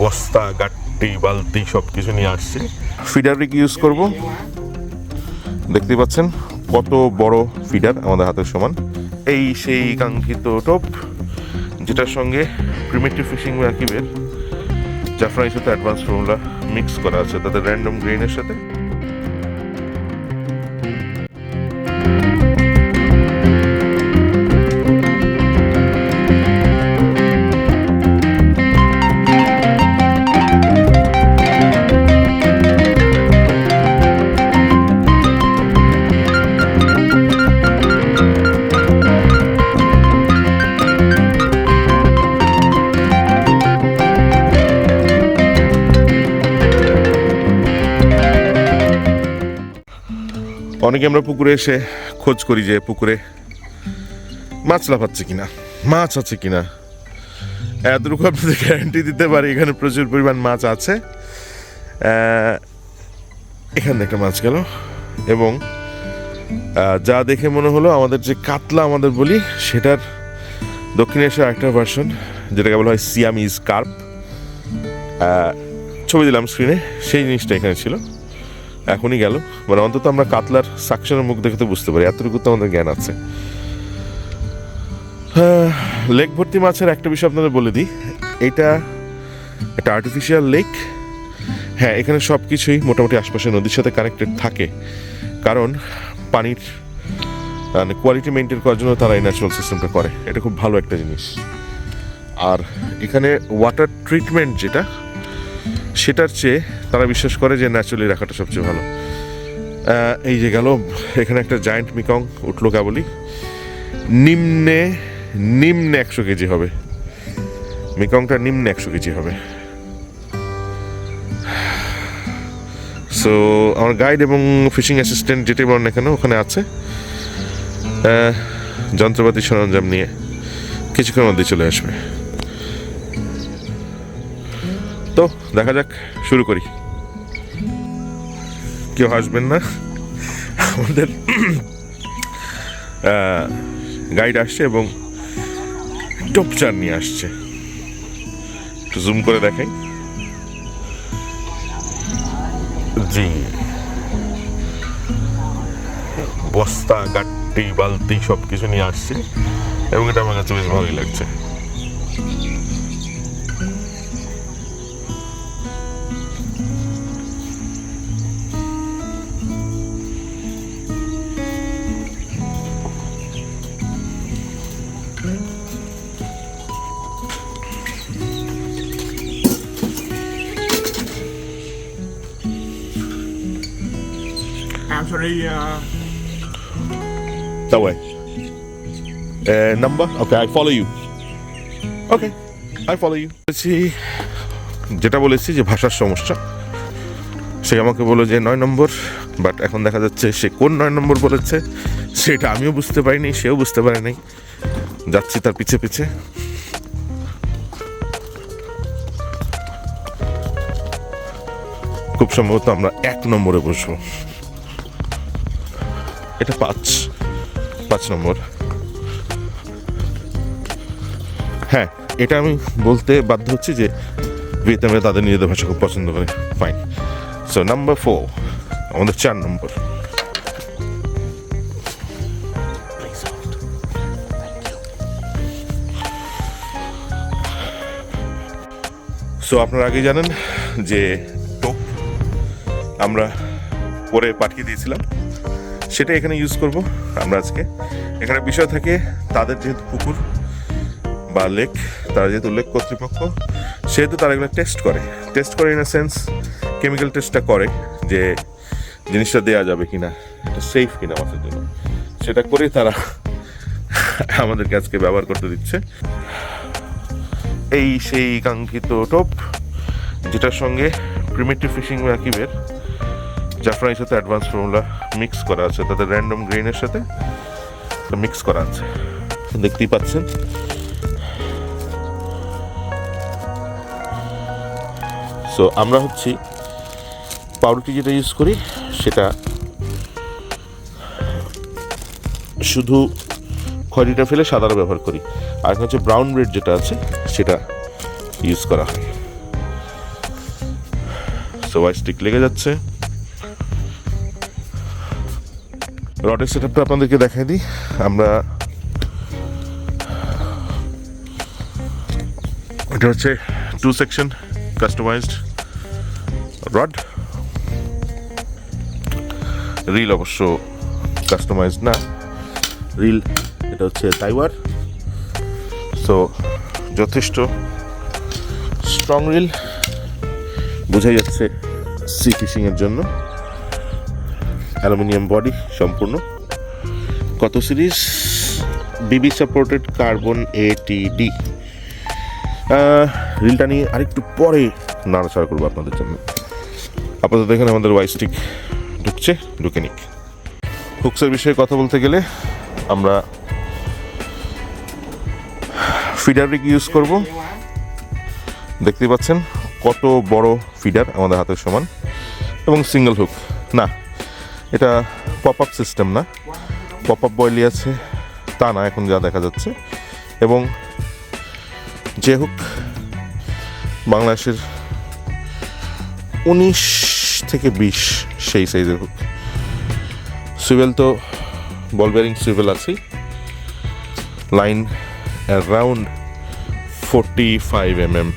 বস্তা, গাট্টি, বালতি সব কিছু নিয়ে আসছে। ফিডার রিক ইউজ করব। দেখতে পাচ্ছেন কত বড় ফিডার আমাদের হাতের সমান। এই সেই কাঙ্ক্ষিত টোপ, যেটার সঙ্গে প্রিমেটিভ ফিশিং রাখিবের জাফরানের সাথে অ্যাডভান্স ফর্মুলা মিক্স করা আছে, তাদের র্যান্ডম গ্রেইনের সাথে। অনেকে আমরা পুকুরে এসে খোঁজ করি যে পুকুরে মাছ লাফাচ্ছে কিনা, মাছ আছে কিনা। এতটুকু আপনাদের গ্যারান্টি দিতে পারি, এখানে প্রচুর পরিমাণ মাছ আছে। এখানে একটা মাছ গেল এবং যা দেখে মনে হলো আমাদের যে কাতলা আমাদের বলি, সেটার দক্ষিণ এশিয়ার একটা ভার্সন যেটাকে বলা হয় সিয়ামিজ কার্প ছবি দিলাম স্ক্রিনে সেই জিনিসটা এখানে ছিল। এখনই গেল। মানে অন্তত আমরা কাতলার সাকশনের মুখ দেখে তো বুঝতে পারি, এতটুকু তো আমাদের জ্ঞান আছে। লেক ভর্তি মাছের একটা বিষয় আপনাদের বলে দিই। এটা একটা আর্টিফিশিয়াল লেক হ্যাঁ এখানে সব কিছুই মোটামুটি আশপাশে নদীর সাথে কানেক্টেড থাকে। কারণ পানির মানে কোয়ালিটি মেনটেন করার জন্য তারা এই ন্যাচারাল সিস্টেমটা করে। এটা খুব ভালো একটা জিনিস। আর এখানে ওয়াটার ট্রিটমেন্ট যেটা সেটার চেয়ে তারা বিশ্বাস করে যে ন্যাচারালি রাখাটা সবচেয়ে ভালো। এই যে গেল, এখানে একটা জায়েন্ট মিকং উঠল কেবলই নিম্নে নিম্নে একশো কেজি হবে। মিকংটা নিম্নে একশো কেজি হবে। সো আমার গাইড এবং ফিশিং অ্যাসিস্ট্যান্ট যেটাই বলেন না ওখানে আছে। যন্ত্রপাতি সরঞ্জাম নিয়ে কিছুক্ষণের মধ্যে চলে আসবে। তো, দেখা যাক, শুরু করি। কেউ হাসবেন না? আমাদের গাইড আসছে এবং টপচার নিয়ে আসছে। একটু জুম করে দেখাই। জি। বস্তা, গাট্টি, বালতি সব কিছু নিয়ে আসছে এবং এটা আমার কাছে বেশ ভালোই লাগছে। Actually, uh, That way. Uh, number? Okay, I follow you. Okay, I follow you. বলেছি যেটা বলেছি যে ভাষার সমস্যা সে আমাকে বলল যে নয় নম্বর বাট এখন দেখা যাচ্ছে সে কোন নয় নম্বর বলেছে সেটা আমিও বুঝতে পারিনি সেও বুঝতে পারে নাই যাচ্ছি তার পিছে পিছে খুব সম্ভবত আমরা এক নম্বরে বসবো এটা পাঁচ। পাঁচ নম্বর। হ্যাঁ এটা আমি বলতে বাধ্য হচ্ছি যে ভিয়েতনামে তাদের নিজেদের ভাষা খুব পছন্দ করে। ফাইন সো নাম্বার ফোর আমাদের চার নম্বর। সো আপনারা আগে জানেন যে টোপ আমরা পরে পাঠিয়ে দিয়েছিলাম। সেটা এখানে ইউজ করব আমরা আজকে। এখানে বিষয় থাকে, তাদের যেহেতু পুকুর বা লেক তারা যেহেতু লেক কর্তৃপক্ষ, সেহেতু তারা এগুলো টেস্ট করে। টেস্ট করে ইন সেন্স কেমিক্যাল টেস্টটা করে যে জিনিসটা দেওয়া যাবে কিনা, এটা সেফ কিনা মাছের জন্য। সেটা করেই তারা আমাদেরকে আজকে ব্যবহার করতে দিচ্ছে। এই সেই কাঙ্ক্ষিত টোপ, যেটার সঙ্গে প্রিমেটিভ ফিশিং রাকিবের জাফরানের সাথে অ্যাডভান্স ফর্মুলা মিক্স করা আছে, তাদের র্যান্ডম গ্রেইনের সাথে মিক্স করা আছে। দেখতেই পাচ্ছেন। সো আমরা হচ্ছি পাউরুটি যেটা ইউজ করি, সেটা শুধু খড়িটা ফেলে সাদাটা ব্যবহার করি। আর এখন হচ্ছে ব্রাউন ব্রেড যেটা আছে, সেটা ইউজ করা হয়। সো স্টিক লেগে যাচ্ছে? রডের সেট আপটা আপনাদেরকে দেখাই দিই। আমরা এটা হচ্ছে two section customised rod reel অবশ্য কাস্টমাইজড না। রিল এটা হচ্ছে তাইওয়ার সো যথেষ্ট স্ট্রং রিল বোঝাই যাচ্ছে সি ফিশিংয়ের জন্য। অ্যালুমিনিয়াম বডি সম্পূর্ণ। কত সিরিজ? বিবি সাপোর্টেড কার্বন এটিডি রিলটা নিয়ে আরেকটু পরে নাড়াচাড়া করব আপনাদের জন্য। আপাতত এখানে আমাদের ওয়াইস্টিক ঢুকছে, ঢুকে নিক। হুকসের বিষয়ে কথা বলতে গেলে আমরা ফিডার রিগ ইউজ করব। দেখতে পাচ্ছেন কত বড় ফিডার আমাদের হাতের সমান। এবং সিঙ্গেল হুক না এটা পপ আপ সিস্টেম না। পপ আপ বয়লি আছে, তা না, এখন যা দেখা যাচ্ছে। এবং যে হোক, বাংলাদেশের উনিশ থেকে বিশ সেই সাইজের হুক। সুইভেল তো বল বেয়ারিং সুইভেল আছেই। Line around forty five M M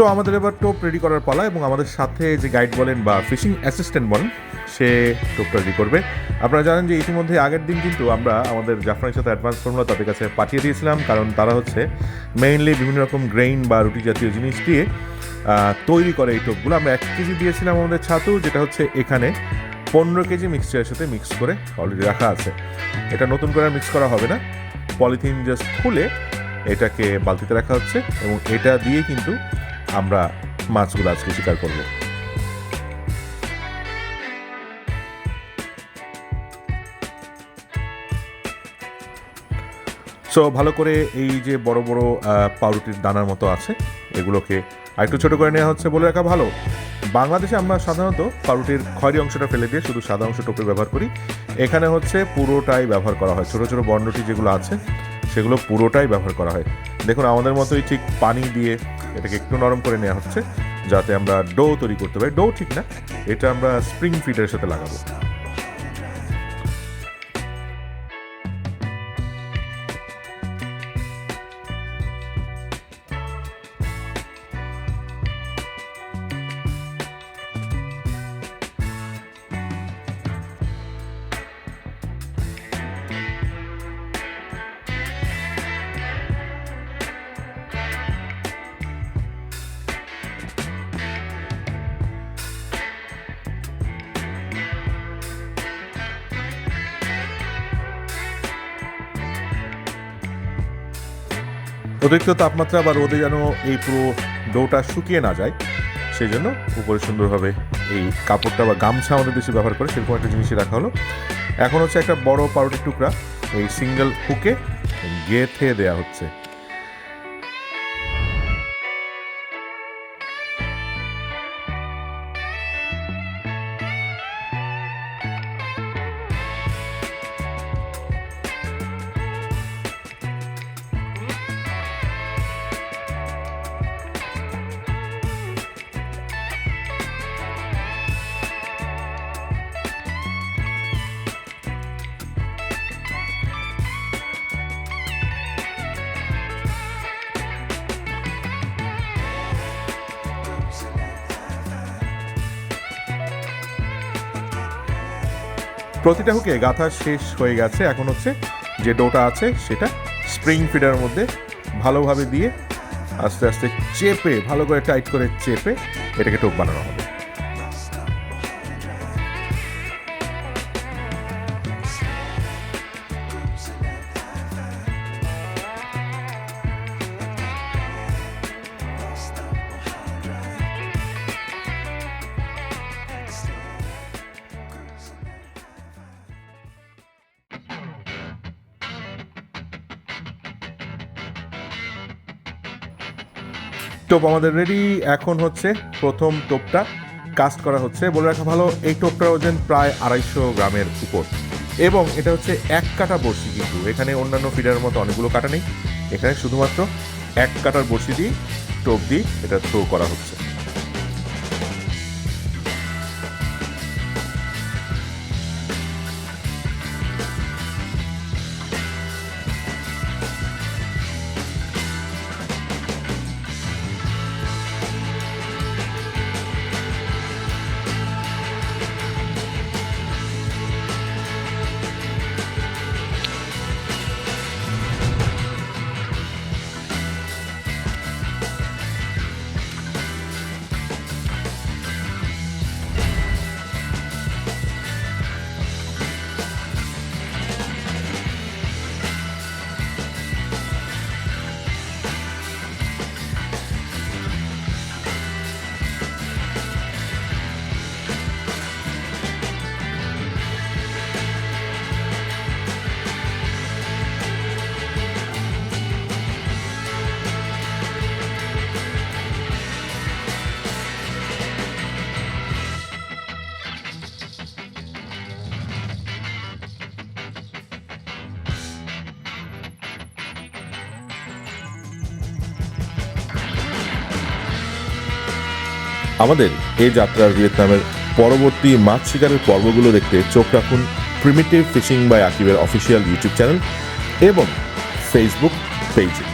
so আমাদের এবার টোপ রেডি করার পালা এবং আমাদের সাথে যে গাইড বলেন বা ফিশিং অ্যাসিস্ট্যান্ট বলেন, সে টোপটা রেডি করবে। আপনারা জানেন যে ইতিমধ্যে আগের দিন কিন্তু আমরা আমাদের জাফরানের সাথে অ্যাডভান্স ফর্মুলা তাদের কাছে পাঠিয়ে দিয়েছিলাম, কারণ তারা হচ্ছে মেইনলি বিভিন্ন রকম গ্রেইন বা রুটি জাতীয় জিনিস দিয়ে তৈরি করে এই টোপগুলো। আমরা এক কেজি দিয়েছিলাম আমাদের ছাতু, যেটা হচ্ছে এখানে পনেরো কেজি মিক্সচারের সাথে মিক্স করে অলরেডি রাখা আছে। এটা নতুন করে মিক্স করা হবে না। পলিথিন জাস্ট খুলে এটাকে বালতিতে রাখা হচ্ছে এবং এটা দিয়ে কিন্তু আমরা মাছগুলো আজকে শিকার করব। সো ভালো করে এই যে বড় বড় পাউরুটির দানার মতো আছে, এগুলোকে আরেকটু ছোট করে নেওয়া হচ্ছে, বলে রাখা ভালো। বাংলাদেশে আমরা সাধারণত পাউরুটির খয়রি অংশটা ফেলে দিয়ে শুধু সাদা অংশ টোপে ব্যবহার করি। এখানে হচ্ছে পুরোটাই ব্যবহার করা হয়। ছোট ছোট বন্ডটি যেগুলো আছে, সেগুলো পুরোটাই ব্যবহার করা হয়। দেখুন, আমাদের মতোই ঠিক পানি দিয়ে এটাকে একটু নরম করে নেওয়া হচ্ছে, যাতে আমরা ডো তৈরি করতে পারি। ডো ঠিক না, এটা আমরা স্প্রিং ফিডের সাথে লাগাবো। অতিরিক্ত তাপমাত্রা বা রোদে যেন এই পুরো ডোটা শুকিয়ে না যায় সেই জন্য উপরে সুন্দরভাবে এই কাপড়টা বা গামছা আমাদের বেশি ব্যবহার করে, সেরকম একটা জিনিসই রাখা হলো। এখন হচ্ছে একটা বড় পাউরুটির টুকরা, এই সিঙ্গেল হুকে গেথে দেওয়া হচ্ছে। প্রতিটা হুকে গাথা শেষ হয়ে গেছে। এখন হচ্ছে যে ডোটা আছে, সেটা স্প্রিং ফিডার মধ্যে ভালোভাবে দিয়ে আস্তে আস্তে চেপে, ভালো করে টাইট করে চেপে এটাকে টোপ বানানো হবে। টোপ আমাদের রেডি এখন হচ্ছে প্রথম টোপটা কাস্ট করা হচ্ছে। বলে রাখা ভালো, এই টোপটার ওজন প্রায় আড়াইশো গ্রামের উপর। এবং এটা হচ্ছে এক কাটা বড়শি কিন্তু। এখানে অন্যান্য ফিডারের মতো অনেকগুলো কাটা নেই। এখানে শুধুমাত্র এক কাটার বড়শি দিয়ে টোপ দিয়ে এটা থ্রো করা হচ্ছে। আমাদের এই যাত্রার ভিয়েতনামের পরবর্তী মাছ শিকারের পর্বগুলো দেখতে চোখ রাখুন প্রিমিটিভ ফিশিং বাই আকিবের অফিসিয়াল ইউটিউব চ্যানেল এবং ফেসবুক পেজে